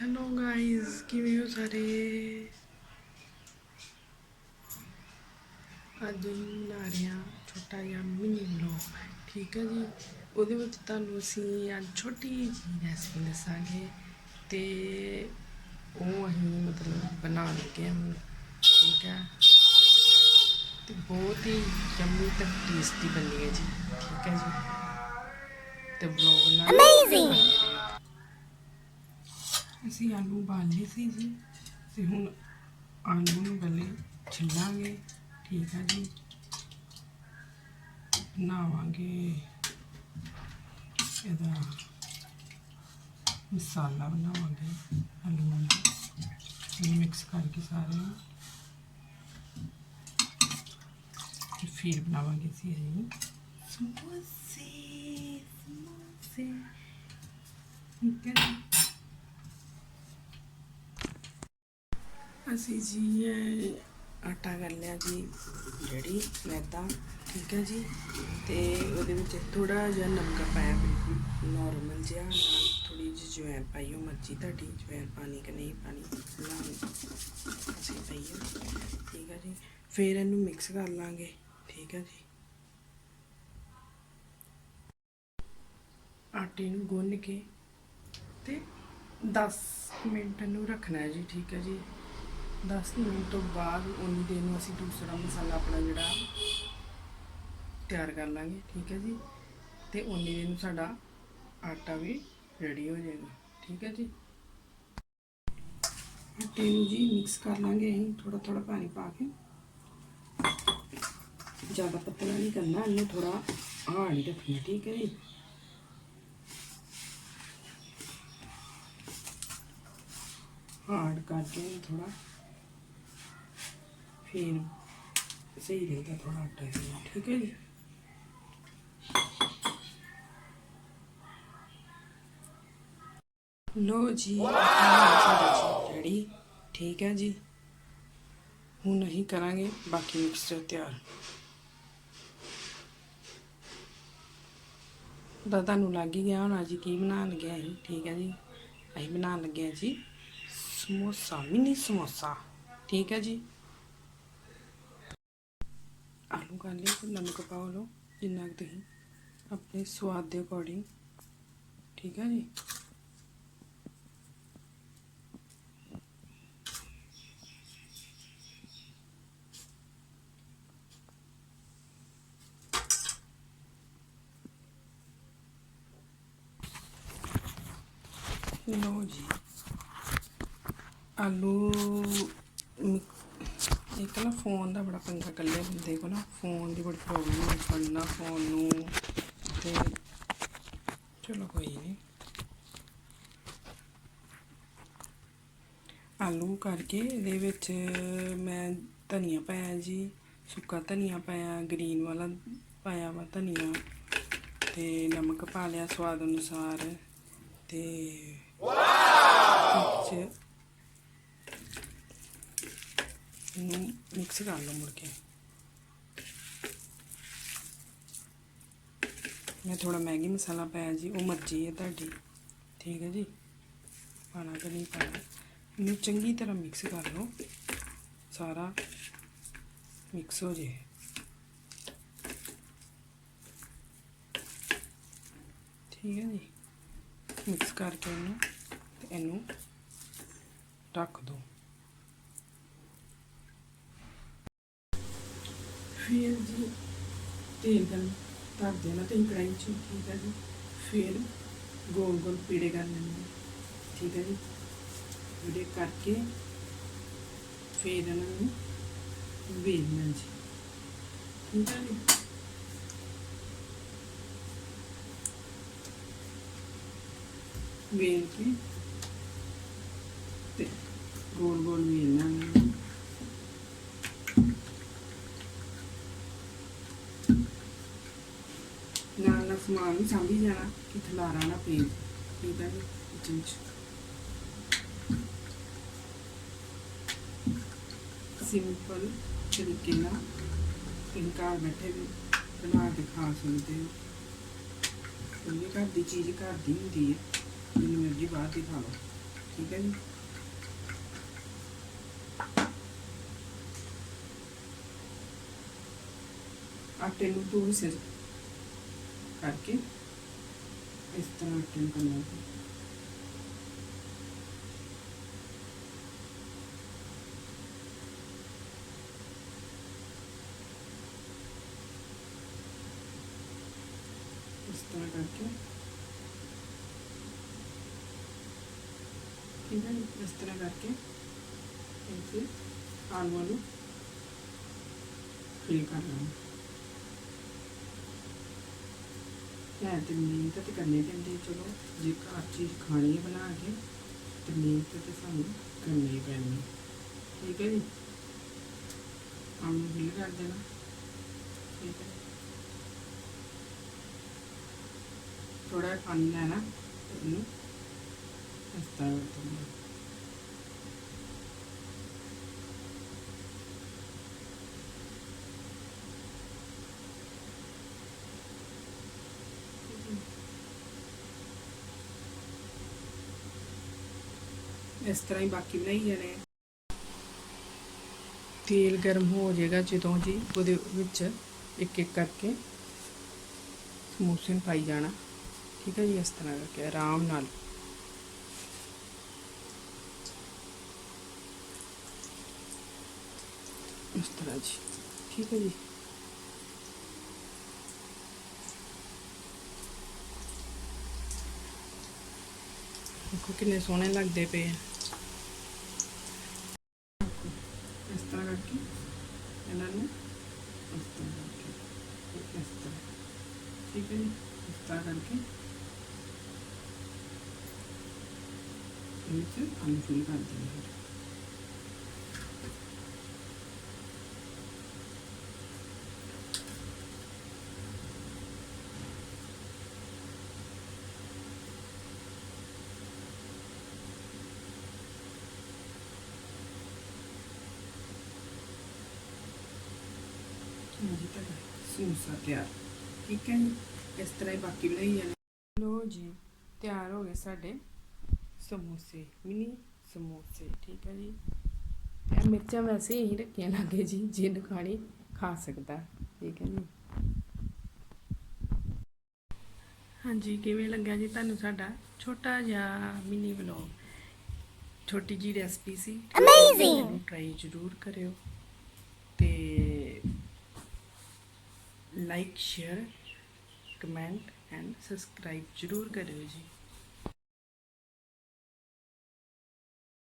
Hello guys ਕਿਵੇਂ ਹੋ ਸਾਰੇ ਅੱਜ ਬਣਾ ਰਹੇ ਹਾਂ ਛੋਟਾ ਜਿਹਾ ਮਿਨੀ ਵਲੌਗ ਠੀਕ ਹੈ ਜੀ? ਉਹਦੇ ਵਿੱਚ ਤੁਹਾਨੂੰ ਅਸੀਂ ਅੱਜ ਛੋਟੀ ਜਿਹੀ ਰੈਸਪੀ ਦੱਸਾਂਗੇ ਤੇ ਉਹ ਅਸੀਂ ਮਤਲਬ ਬਣਾ ਲੱਗੇ ਹਾਂ ਹੁਣ, ਠੀਕ ਹੈ? ਤੇ ਬਹੁਤ ਹੀ ਯੰਮੀ ਤੇ ਟੇਸਟੀ ਬਣੀ ਹੈ ਜੀ। ਠੀਕ ਹੈ ਜੀ? ਤੇ ਵਲੌਗ ਨਾਲ ਅਮੇਜ਼ਿੰਗ ਅਸੀਂ ਆਲੂ ਉਬਾਲੇ ਸੀ ਜੀ ਤੇ ਹੁਣ ਆਲੂ ਨੂੰ ਪਹਿਲੇ ਛਿੱਲਾਂਗੇ, ਠੀਕ ਹੈ ਜੀ। ਬਣਾਵਾਂਗੇ ਇਹਦਾ ਮਸਾਲਾ ਬਣਾਵਾਂਗੇ ਆਲੂ ਵਾਲਾ ਇਹਨੂੰ ਮਿਕਸ ਕਰਕੇ ਸਾਰੇ ਨੂੰ। ਤੇ ਫਿਰ ਬਣਾਵਾਂਗੇ ਅਸੀਂ ਇਹ ਸਮੋਸੇ ਸਮੋਸੇ। ਠੀਕ ਹੈ ਅਸੀਂ ਜੀ ਇਹ ਆਟਾ ਕਰ ਲਿਆ ਜੀ ਜਿਹੜੀ ਮੈਦਾ, ਠੀਕ ਹੈ ਜੀ? ਤੇ ਉਹਦੇ ਵਿੱਚ ਥੋੜਾ ਜਿਹਾ ਨਮਕ ਪਾਇਆ ਬਿਲਕੁਲ ਨਾਰਮਲ ਜਿਹਾ, ਨਾਲ ਥੋੜੀ ਜਿਹੀ ਜਵੈਣ ਪਾਈ, ਉਹ ਮਰਜ਼ੀ ਤੁਹਾਡੀ, ਜਵੈਣ ਪਾਣੀ ਕਿ ਨਹੀਂ ਪਾਣੀ, ਨਾਲ ਅਸੀਂ ਪਾਈਏ ਠੀਕ ਹੈ ਜੀ? ਫਿਰ ਇਹਨੂੰ ਮਿਕਸ ਕਰ ਲਾਂਗੇ, ਠੀਕ ਹੈ ਜੀ? ਆਟੇ ਨੂੰ ਗੁੰਨ ਕੇ ਤੇ 10 ਮਿੰਟ ਨੂੰ ਰੱਖਣਾ ਹੈ ਜੀ, ਠੀਕ ਹੈ ਜੀ? 10 ਮਿੰਟ ਤੋਂ ਬਾਅਦ ਉਨੀ ਦੇਰ ਨੂੰ ਅਸੀਂ ਦੂਸਰਾ ਮਸਾਲਾ ਆਪਣਾ ਜਿਹੜਾ ਤਿਆਰ ਕਰ ਲਾਂਗੇ, ਠੀਕ ਹੈ ਜੀ? ਤੇ ਉਨੀ ਦੇਰ ਨੂੰ ਸਾਡਾ ਆਟਾ ਵੀ ਰੈਡੀ ਹੋ ਜਾਏਗਾ, ਠੀਕ ਹੈ ਜੀ? ਆਟੇ ਨੂੰ ਜੀ ਮਿਕਸ ਕਰ ਲਾਂਗੇ ਅਸੀਂ ਥੋੜਾ ਥੋੜਾ ਪਾਣੀ ਪਾ ਕੇ। ਜ਼ਿਆਦਾ ਪਤਲਾ ਨਹੀਂ ਕਰਨਾ, ਇਹਨੂੰ ਥੋੜਾ ਹਾਰਡ ਹੀ ਰੱਖਣਾ, ਠੀਕ ਹੈ ਜੀ? ਹਾਰਡ ਕਰਕੇ ਥੋੜਾ ਫਿਰ ਸਹੀ ਰਹੇਗਾ ਥੋੜਾ ਆਟਾ ਇਹਦਾ, ਠੀਕ ਹੈ ਜੀ? ਲੋ ਜੀ ਰੈਡੀ ਠੀਕ ਹੈ ਜੀ? ਹੁਣ ਅਸੀਂ ਕਰਾਂਗੇ ਬਾਕੀ ਮਿਕਸਚਰ ਤਿਆਰ। ਤਾਂ ਤੁਹਾਨੂੰ ਲੱਗ ਹੀ ਗਿਆ ਹੁਣ ਅੱਜ ਕੀ ਬਣਾਉਣ ਲੱਗਿਆ ਅਸੀਂ ਠੀਕ ਹੈ ਜੀ? ਅਸੀਂ ਬਣਾਉਣ ਲੱਗੇ ਹਾਂ ਜੀ ਸਮੋਸਾ ਮਿਨੀ ਸਮੋਸਾ ਠੀਕ ਹੈ ਜੀ? ਆਲੂ ਕਰ ਲਿਆ ਤੇ ਨਮਕ ਪਾਓ ਲਓ ਜਿੰਨਾ ਕੁ ਤੁਸੀਂ ਆਪਣੇ ਸਵਾਦ ਦੇ ਅਕੋਰਡਿੰਗ ਠੀਕ ਹੈ ਜੀ ਲਓ ਜੀ ਆਲੂ ਮਿ- ਇੱਕ ਨਾ ਫੋਨ ਦਾ ਬੜਾ ਪੰਗਾ ਇਕੱਲੇ ਬੰਦੇ ਕੋ ਨਾ ਫੋਨ ਦੀ ਬੜੀ ਪ੍ਰੋਬਲਮ ਹੈ ਫੜਨਾ ਫੋਨ ਨੂੰ ਤੇ ਚਲੋ ਕੋਈ ਨਹੀਂ ਆਲੂ ਕਰਕੇ ਇਹਦੇ ਵਿੱਚ ਮੈਂ ਧਨੀਆ ਪਾਇਆ ਜੀ, ਸੁੱਕਾ ਧਨੀਆ ਪਾਇਆ ਗ੍ਰੀਨ ਵਾਲਾ ਪਾਇਆ ਵਾ ਧਨੀਆ ਤੇ ਨਮਕ ਪਾ ਲਿਆ ਸਵਾਦ ਅਨੁਸਾਰ ਤੇ ਵਿੱਚ ਇਹਨੂੰ ਮਿਕਸ ਕਰ ਲਓ ਮੁੜ ਕੇ। ਮੈਂ ਥੋੜਾ ਮੈਗੀ ਮਸਾਲਾ ਪਾਇਆ ਜੀ, ਉਹ ਮਰਜ਼ੀ ਹੈ ਤੁਹਾਡੀ। ਠੀਕ ਹੈ ਜੀ? ਪਾਣਾ ਕਿ ਨਹੀਂ ਪਾਣਾ ਇਹਨੂੰ ਚੰਗੀ ਤਰ੍ਹਾਂ ਮਿਕਸ ਕਰ ਲਓ। ਸਾਰਾ ਮਿਕਸ ਹੋ ਜੇ ਠੀਕ ਹੈ ਜੀ? ਮਿਕਸ ਕਰਕੇ ਇਹਨੂੰ ਇਹਨੂੰ ਰੱਖ ਦੋ ਫਿਰ ਜੀ ਤੇਲ ਗਰਮ ਧਰ ਦੇਣਾ ਤੇ ਕੜਾਈ ਚ, ਠੀਕ ਹੈ ਜੀ। ਫਿਰ ਗੋਲ ਗੋਲ ਪੀੜੇ ਕਰ ਲੈਣੇ ਠੀਕ ਹੈ ਜੀ। ਪੀੜੇ ਕਰਕੇ ਫਿਰ ਇਹਨਾਂ ਨੂੰ ਵੇਲਣਾ ਜੀ, ਠੀਕ ਹੈ ਜੀ। ਵੇਲ ਕੇ ਤੇ ਗੋਲ ਗੋਲ ਵੇਲਣਾ ਹੈ ਨਾਲ ਨਾਲ ਸਮਾਨ ਵੀ ਸਾਂਭੀ ਜਾਣਾ ਕਿ ਖਲਾਰਾ ਨਾ ਪਏ ਠੀਕ ਹੈ ਕਿਚਨ ਚ। ਸਿੰਪਲ ਤਰੀਕੇ ਨਾਲ ਤੁਸੀਂ ਘਰ ਬੈਠੇ ਵੀ ਬਣਾ ਕੇ ਖਾ ਸਕਦੇ ਹੋ। ਕਿਉਂਕਿ ਘਰ ਦੀ ਚੀਜ਼ ਘਰ ਦੀ ਹੁੰਦੀ ਹੈ, ਜਿੰਨੀ ਮਰਜ਼ੀ ਬਾਹਰ ਦੀ ਖਾ ਲਓ, ਠੀਕ ਹੈ ਜੀ? ਆਟੇ ਨੂੰ ਦੋ ਹਿੱਸੇ 'ਚ ਕਰਕੇ ਇਸ ਤਰ੍ਹਾਂ ਆਟੇ ਨੂੰ ਕਰਨਾ ਹੈ ਇਸ ਤਰ੍ਹਾਂ ਕਰਕੇ ਠੀਕ ਹੈ ਜੀ? ਇਸ ਤਰ੍ਹਾਂ ਕਰਕੇ ਤੇ ਫਿਰ ਆਲੂਆਂ ਨੂੰ ਫਿਲ ਕਰ ਲੈਣਾ ਹੈ ਤੇ ਮਿਹਨਤ ਤੇ ਕਰਨੀ ਪੈਂਦੀ, ਚਲੋ, ਜੇ ਘਰ ਚੀਜ਼ ਖਾਣੀ ਹੈ ਬਣਾ ਕੇ, ਤੇ ਮਿਹਨਤ ਤੇ ਸਾਨੂੰ ਕਰਨੀ ਹੀ ਪੈਣੀ ਠੀਕ ਹੈ ਜੀ? ਆਲੂ ਫਿਲ ਕਰ ਦੇਣਾ। ਠੀਕ ਹੈ। ਥੋੜਾ ਜਿਹਾ ਪਾਣੀ ਲੈਣਾ, ਤੇ ਇਸ ਤਰ੍ਹਾਂ ਕਰਨਾ ਇਸ ਤਰ੍ਹਾਂ ਹੀ ਬਾਕੀ ਬਣਾਈ ਜਾਣੇ ਆ। ਤੇਲ ਗਰਮ ਹੋ ਜਾਏਗਾ ਜਦੋਂ ਜੀ ਉਹਦੇ ਵਿੱਚ ਇੱਕ ਇੱਕ ਕਰਕੇ ਸਮੋਸੇ ਨੂੰ ਪਾਈ ਜਾਣਾ। ਠੀਕ ਹੈ ਜੀ, ਇਸ ਤਰ੍ਹਾਂ ਕਰਕੇ, ਆਰਾਮ ਨਾਲ। ਇਸ ਤਰ੍ਹਾਂ ਜੀ। ਠੀਕ ਹੈ ਜੀ। ਦੇਖੋ ਕਿੰਨੇ ਸੋਹਣੇ ਲੱਗਦੇ ਪਏ ਆ। ਇਸ ਤਰ੍ਹਾਂ ਕਰਕੇ ਇਹਨਾਂ ਨੂੰ ਇਸ ਤਰ੍ਹਾਂ ਕਰਕੇ ਤੇ ਇਸ ਤਰ੍ਹਾਂ ਠੀਕ ਹੈ ਜੀ ਇਸ ਤਰ੍ਹਾਂ ਕਰਕੇ ਇਹ ਚ ਆਲੂ ਫਿਲ ਕਰ ਦੇਣਾ ਜੀ ਤੱਕ ਸਮੋਸਾ ਤਿਆਰ ਠੀਕ ਹੈ ਜੀ? ਇਸ ਤਰ੍ਹਾਂ ਹੀ ਬਾਕੀ ਬਣਾਈ ਜਾਣੇ। ਲੋ ਜੀ ਤਿਆਰ ਹੋ ਗਏ ਸਾਡੇ ਸਮੋਸੇ ਮਿਨੀ ਸਮੋਸੇ ਠੀਕ ਹੈ ਜੀ। ਇਹ ਮਿਰਚਾਂ ਵੈਸੇ ਹੀ ਰੱਖੀਆਂ ਲਾਗੇ ਜੀ ਜਿਹਨੂੰ ਖਾਣੀ ਖਾ ਸਕਦਾ ਠੀਕ ਹੈ ਜੀ। ਹਾਂਜੀ ਕਿਵੇਂ ਲੱਗਾ ਜੀ ਤੁਹਾਨੂੰ ਸਾਡਾ ਛੋਟਾ ਜਿਹਾ ਮਿਨੀ ਵਲੌਗ? ਛੋਟੀ ਜੀ ਰੈਸਪੀ ਸੀ। ਅਮੇਜ਼ਿੰਗ ਟਰਾਈ ਜ਼ਰੂਰ ਕਰਿਓ। ਤੇ like share comment and subscribe ਜ਼ਰੂਰ ਕਰਿਓ ਜੀ।